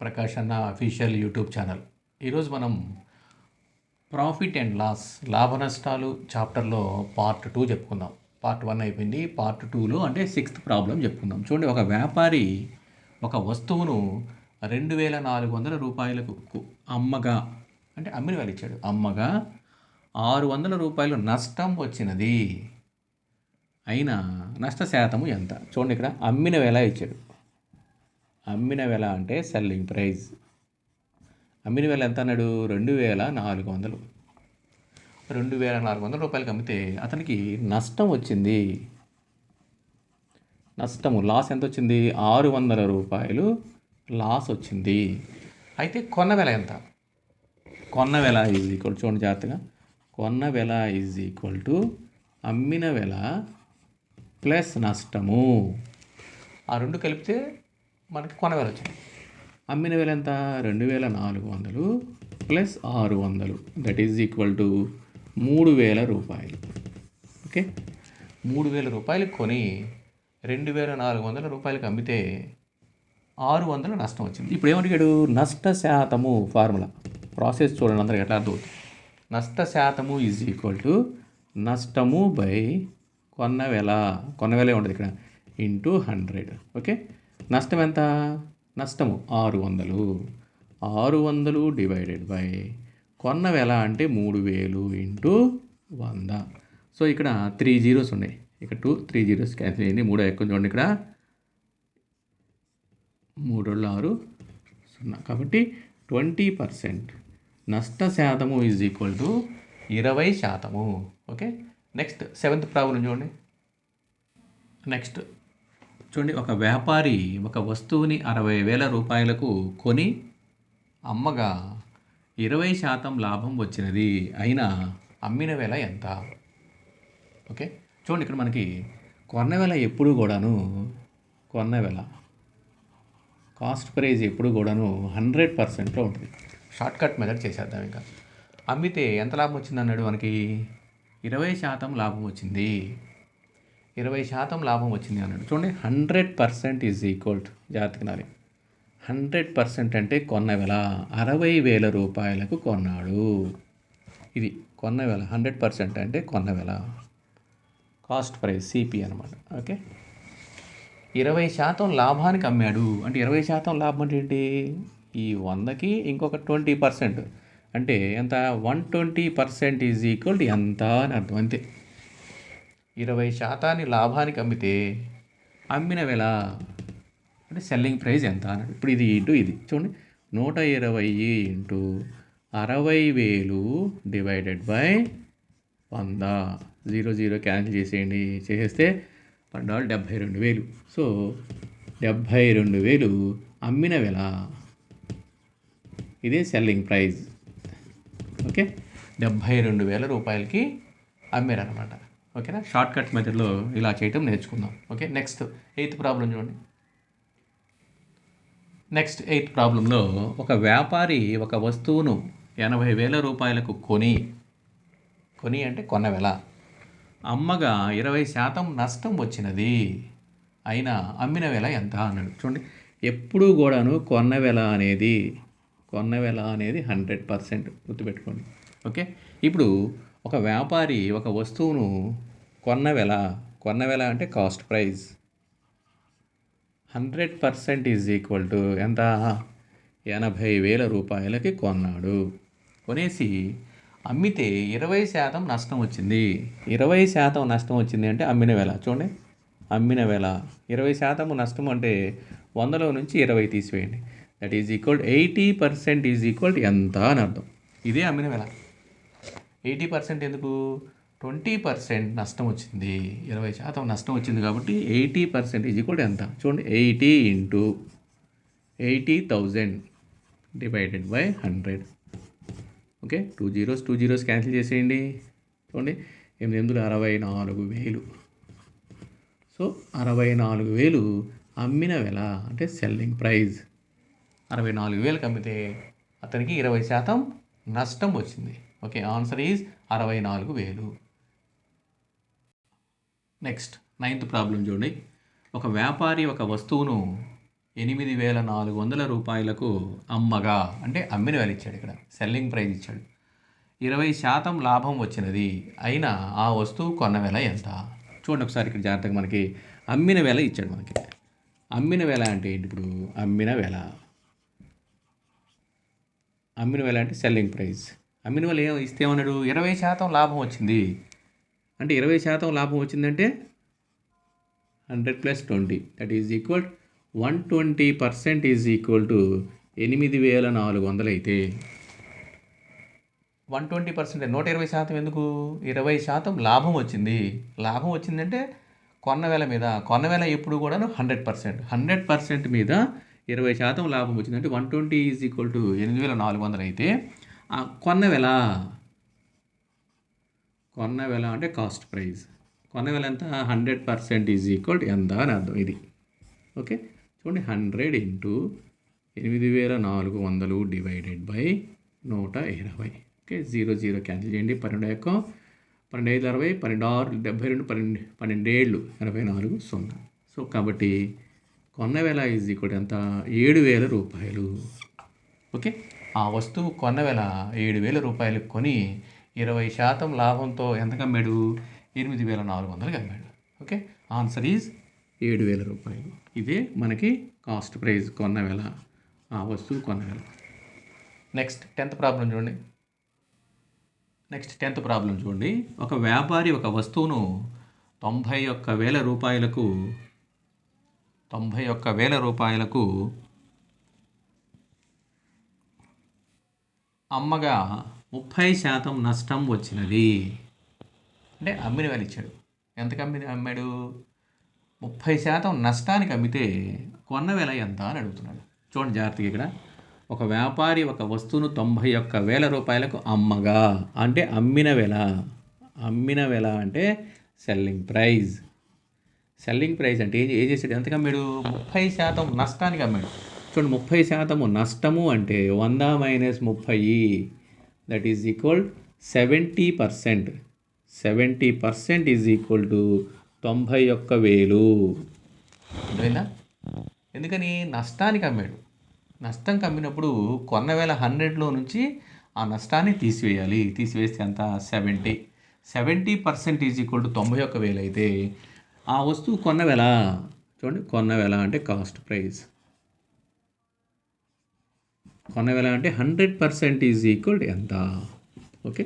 ప్రకాష్ అన్న official YouTube channel. ఈరోజు మనం ప్రాఫిట్ అండ్ లాస్ లాభ నష్టాలు చాప్టర్లో పార్ట్ టూ చెప్పుకుందాం. పార్ట్ వన్ అయిపోయింది. పార్ట్ టూలో అంటే సిక్స్త్ ప్రాబ్లం చెప్పుకుందాం. చూడండి ఒక వ్యాపారి ఒక వస్తువును రెండు వేల నాలుగు వందల రూపాయలకు అమ్మగా అంటే అమ్మిన వాళ్ళు ఇచ్చాడు. అమ్మగా ఆరు వందల రూపాయలు నష్టం వచ్చినది. అయినా నష్ట శాతము ఎంత? చూడండి ఇక్కడ అమ్మిన వేళ ఇచ్చాడు. అమ్మిన వెల అంటే సెల్లింగ్ ప్రైస్ అమ్మిన వెల ఎంత అన్నాడు? రెండు వేల నాలుగు వందలు. రెండు వేల నాలుగు వందల రూపాయలకి అమ్మితే అతనికి నష్టం వచ్చింది. నష్టము లాస్ ఎంత వచ్చింది? ఆరు వందల రూపాయలు లాస్ వచ్చింది. అయితే కొన్న వెల ఎంత? కొన్న వెల ఈజ్ ఈక్వల్ చూడండి జాగ్రత్తగా. కొన్న వెల ఈజ్ ఈక్వల్ టు అమ్మిన వెల ప్లస్ నష్టము. ఆ రెండు కలిపితే మనకి కొన వేల వచ్చింది అమ్మిన వేల ఎంత? రెండు వేల నాలుగు వందలు ప్లస్ ఆరు వందలు. దట్ ఈజ్ ఈక్వల్ టు మూడు వేల రూపాయలు. ఓకే మూడు వేల రూపాయలకు కొని రెండు వేల నాలుగు వందల రూపాయలకి అమ్మితే ఆరు వందల నష్టం వచ్చింది. ఇప్పుడు ఏమడిగాడు? నష్ట శాతము ఫార్ములా. ప్రాసెస్ చూడండి అందరికి ఎట్లా అర్థమవుతుంది. నష్ట శాతము ఈజ్ ఈక్వల్ టు నష్టము బై కొన్న వెల. కొన్న వెల ఉంటుంది ఇక్కడ. ఇంటూ హండ్రెడ్ ఓకే నష్టం ఎంత నష్టము. ఆరు వందలు. ఆరు వందలు డివైడెడ్ బై కొన్న వెల అంటే మూడు వేలు ఇంటూ వంద. సో ఇక్కడ త్రీ జీరోస్ ఉన్నాయి. ఇక్కడ టూ త్రీ జీరోస్ క్యాన్సిల్ అయ్యింది మూడో ఎక్కువ చూడండి ఇక్కడ. మూడు ఆరు సున్నా. కాబట్టి ట్వంటీ పర్సెంట్. నష్ట శాతము ఈజ్ ఈక్వల్ టు ఇరవై శాతము. ఓకే? నెక్స్ట్ సెవెంత్ ప్రాబ్లం చూడండి. నెక్స్ట్. చూడండి ఒక వ్యాపారి ఒక వస్తువుని అరవై వేల రూపాయలకు కొని అమ్మగా ఇరవై శాతం లాభం వచ్చినది అయినా అమ్మిన వేల ఎంత? ఓకే? చూడండి ఇక్కడ మనకి కొన్న వేల ఎప్పుడు కూడాను కొన్న వేల కాస్ట్ ప్రైజ్ ఎప్పుడు కూడాను హండ్రెడ్ పర్సెంట్లో ఉంటుంది. షార్ట్కట్ మెథడ్ చేసేద్దాం ఇంకా. అమ్మితే ఎంత లాభం వచ్చింది అన్నాడు మనకి? ఇరవై శాతం లాభం వచ్చింది. ఇరవై శాతం లాభం వచ్చింది అన్నాడు. చూడండి hundred percent is equal to జాగ్రత్తగా హండ్రెడ్ పర్సెంట్ అంటే కొన్న వేల అరవై వేల రూపాయలకు కొన్నాడు. ఇది కొన్న వేల హండ్రెడ్ పర్సెంట్ అంటే కొన్న వేల. కాస్ట్ ప్రైస్ సిపి అనమాట ఓకే? ఇరవై శాతం లాభానికి అమ్మాడు. అంటే ఇరవై శాతం లాభం అంటే ఏంటి? ఈ వందకి ఇంకొక ట్వంటీ పర్సెంట్. అంటే ఎంత? One twenty percent is equal ఎంత అని అర్థం. అంతే. ఇరవై శాతాన్ని లాభానికి అమ్మితే అమ్మిన వేల అంటే సెల్లింగ్ ప్రైస్ ఎంత అన్నాడు. ఇప్పుడు ఇది ఇంటూ ఇది. చూడండి. నూట ఇరవై ఇంటూ అరవై వేలు డివైడెడ్ బై వంద. జీరో జీరో క్యాన్సిల్ చేసేయండి. చేసేస్తే పడ్డాలు డెబ్భై రెండు వేలు. సో డెబ్భై రెండు వేలు అమ్మిన వెల ఇదే సెల్లింగ్ ప్రైస్ ఓకే? డెబ్భై రెండు వేల రూపాయలకి అమ్మారనమాట ఓకేనా? షార్ట్ కట్ మెథడ్లో ఇలా చేయటం నేర్చుకుందాం. ఓకే? నెక్స్ట్ ఎయిత్ ప్రాబ్లం చూడండి. నెక్స్ట్ ఎయిత్ ప్రాబ్లంలో ఒక వ్యాపారి ఒక వస్తువును ఎనభై వేల రూపాయలకు కొని కొని అంటే కొన్న వెల. అమ్మగా ఇరవై శాతం నష్టం వచ్చినది. అయినా అమ్మిన వెల ఎంత అన్నాడు. చూడండి. ఎప్పుడూ కూడాను కొన్న వెల అనేది కొన్న వెల అనేది హండ్రెడ్ పర్సెంట్ గుర్తుపెట్టుకోండి. ఓకే? ఇప్పుడు ఒక వ్యాపారి ఒక వస్తువును కొన్న వెల కొన్న వెల అంటే cost price. Hundred percent is equal to ఎంత? ఎనభై వేల రూపాయలకి కొన్నాడు. కొనేసి అమ్మితే ఇరవై శాతం నష్టం వచ్చింది. ఇరవై శాతం నష్టం వచ్చింది అంటే అమ్మిన వేళ. చూడండి. అమ్మిన వేళ. ఇరవై శాతం నష్టం అంటే వందలో నుంచి ఇరవై తీసివేయండి. That is equal eighty percent is equal ఎంత అని అర్థం. ఇదే అమ్మిన వేళ. ఎయిటీ పర్సెంట్ ఎందుకు? ట్వంటీ పర్సెంట్ నష్టం వచ్చింది ఇరవై శాతం నష్టం వచ్చింది కాబట్టి ఎయిటీ పర్సెంట్ ఈజ్ ఈక్వల్ ఎంత? చూడండి. Eighty into eighty thousand divided by hundred. Okay? Two zeros two zeros cancel చేసేయండి. చూడండి. ఎనిమిది ఎనిమిది అరవై నాలుగు వేలు. సో అరవై నాలుగు వేలు అమ్మిన వెల అంటే సెల్లింగ్ ప్రైస్ అరవై నాలుగు వేలకు అమ్మితే అతనికి ఇరవై శాతం నష్టం వచ్చింది ఓకే? ఆన్సర్ ఈజ్ అరవై నాలుగు వేలు. నెక్స్ట్ నైన్త్ ప్రాబ్లం చూడండి. ఒక వ్యాపారి ఒక వస్తువును ఎనిమిది వేల నాలుగు వందల రూపాయలకు అమ్మగా. అంటే అమ్మిన వేలు ఇచ్చాడు ఇక్కడ. సెల్లింగ్ ప్రైస్ ఇచ్చాడు. ఇరవై శాతం లాభం వచ్చినది. అయినా ఆ వస్తువు కొన్న వెల ఎంత? చూడండి ఒకసారి ఇక్కడ జాగ్రత్తగా మనకి అమ్మిన వేల ఇచ్చాడు మనకి. అమ్మిన వేల అంటే ఏంటి ఇప్పుడు? అమ్మిన వేల. అమ్మిన వేల అంటే సెల్లింగ్ ప్రైస్ అమ్మిన వేల ఏం ఇస్తే ఏమన్నాడు? ఇరవై శాతం లాభం వచ్చింది. అంటే ఇరవై శాతం లాభం వచ్చిందంటే hundred plus twenty. That is equal one twenty percent is equal to ఎనిమిది వేల నాలుగు వందలు అయితే వన్ ట్వంటీ పర్సెంట్ నూట ఇరవై శాతం ఎందుకు? ఇరవై శాతం లాభం వచ్చింది. లాభం వచ్చిందంటే కొన్న వేల మీద కొన్న వేల ఎప్పుడు కూడాను హండ్రెడ్ పర్సెంట్. హండ్రెడ్ పర్సెంట్ మీద ఇరవై శాతం లాభం వచ్చిందంటే one twenty is equal to ఎనిమిది వేల నాలుగు వందలు అయితే ఆ కొన్న వెల అంటే కాస్ట్ ప్రైస్. కొన్న వెల ఎంత? హండ్రెడ్ పర్సెంట్ ఈజ్ ఈక్వల్ ఎంత అని అర్థం ఇది. ఓకే? చూడండి హండ్రెడ్ ఇంటూ ఎనిమిది వేల నాలుగు వందలు డివైడెడ్ బై నూట ఇరవై. ఓకే? జీరో జీరో క్యాన్సిల్ చేయండి. పన్నెండు యొక్క పన్నెండు ఐదు అరవై పన్నెండు ఆరు డెబ్బై రెండు పన్నెండు పన్నెండేళ్ళు ఎనభై నాలుగు సున్నా. సో కాబట్టి కొన్న వేల ఈజ్ ఈక్వల్ ఎంత? ఏడు వేల రూపాయలు. ఓకే? ఆ వస్తువు కొన్న వేల ఏడు వేల రూపాయలు కొని ఇరవై శాతం లాభంతో ఎంత కమ్మాడు? ఎనిమిది వేల నాలుగు వందలు కమ్మాడు. ఓకే? ఆన్సర్ ఈజ్ ఏడు వేల రూపాయలు. ఇదే మనకి కాస్ట్ ప్రైజ్ కొన్న వేళ ఆ వస్తువు కొన్న వేళ. నెక్స్ట్ టెన్త్ ప్రాబ్లం చూడండి. నెక్స్ట్ టెన్త్ ప్రాబ్లం చూడండి. ఒక వ్యాపారి ఒక వస్తువును తొంభై ఒక్క వేల రూపాయలకు తొంభై ఒక్క వేల రూపాయలకు అమ్మగా ముప్పై శాతం నష్టం వచ్చినది. అంటే అమ్మిన వాళ్ళు ఇచ్చాడు. ఎంతకు అమ్మి అమ్మాడు? ముప్పై శాతం నష్టానికి అమ్మితే కొన్న వేల ఎంత అని అడుగుతున్నాడు. చూడండి జాగ్రత్తగా ఇక్కడ. ఒక వ్యాపారి ఒక వస్తువును తొంభై ఒక్క వేల రూపాయలకు అమ్మగా. అంటే అమ్మిన వెల అమ్మిన వెల అంటే సెల్లింగ్ ప్రైజ్. సెల్లింగ్ ప్రైస్ అంటే ఏం ఏం చేసాడు ఎంతకు అమ్మాడు? ముప్పై శాతం నష్టానికి అమ్మాడు. చూడండి ముప్పై శాతము నష్టము అంటే వంద మైనస్ ముప్పై that is equal seventy percent seventy percent is equal to తొంభై ఒక్క వేలు. అర్థమైందా? ఎందుకని? నష్టానికి అమ్మాడు. నష్టం కమ్మినప్పుడు కొన్న వేల హండ్రెడ్లో నుంచి ఆ నష్టాన్ని తీసివేయాలి. తీసివేస్తే ఎంత? Seventy seventy percent is equal to తొంభై ఒక్క వేలు అయితే ఆ వస్తువు కొన్న వేల చూడండి కొన్న వేల అంటే కాస్ట్ ప్రైస్ కొన్న వేల అంటే హండ్రెడ్ పర్సెంట్ ఈజ్ ఈక్వల్ ఎంత? Okay?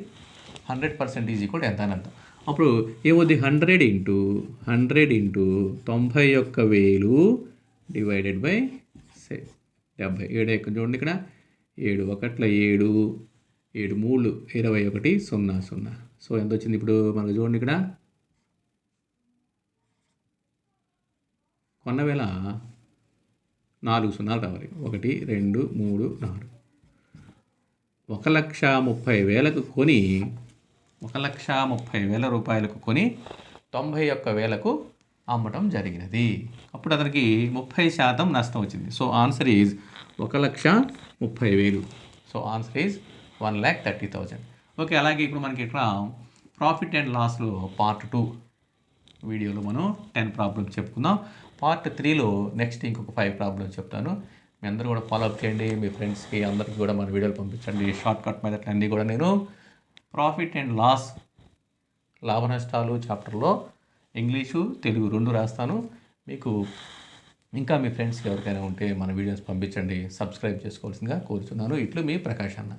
Hundred percent is equal ఎంత అని అర్థం అప్పుడు ఏమవుద్ది? హండ్రెడ్ ఇంటూ హండ్రెడ్ ఇంటూ తొంభై ఒక్క వేలు డివైడెడ్ బై డెబ్బై ఏడు ఎక్కడ చూడండి ఇక్కడ. ఏడు ఒకట్ల ఏడు ఏడు మూడు ఇరవై ఒకటి సున్నా సున్నా. సో ఎంత వచ్చింది ఇప్పుడు? మనకు చూడండి ఇక్కడ. కొన్న వేల నాలుగు సున్నాలు రావాలి. ఒకటి రెండు మూడు నాలుగు. ఒక లక్ష ముప్పై వేలకు కొని ఒక లక్ష ముప్పై వేల రూపాయలకు కొని తొంభై ఒక్క వేలకు అమ్మటం జరిగినది. అప్పుడు అతనికి ముప్పై శాతం నష్టం వచ్చింది. సో ఆన్సర్ ఈజ్ ఒక లక్ష ముప్పై వేలు. So answer is one lakh thirty thousand. Okay అలాగే ఇప్పుడు మనకి ఇక్కడ ప్రాఫిట్ అండ్ లాస్లో పార్ట్ టూ వీడియోలో మనం టెన్ ప్రాబ్లమ్స్ చెప్పుకుందాం. పార్ట్ త్రీలో నెక్స్ట్ ఇంకొక ఫైవ్ ప్రాబ్లమ్స్ చెప్తాను. మీ అందరూ కూడా ఫాలో అప్ చేయండి. మీ ఫ్రెండ్స్కి అందరికీ కూడా మన వీడియోలు పంపించండి. షార్ట్ కట్ మెథడ్ అన్నీ కూడా నేను ప్రాఫిట్ అండ్ లాస్ లాభ నష్టాలు చాప్టర్లో ఇంగ్లీషు తెలుగు రెండు రాస్తాను. మీకు ఇంకా మీ ఫ్రెండ్స్కి ఎవరికైనా ఉంటే మన వీడియోస్ పంపించండి. సబ్స్క్రైబ్ చేసుకోవాల్సిందిగా కోరుతున్నాను ఇట్లు మీ ప్రకాష్ అన్న.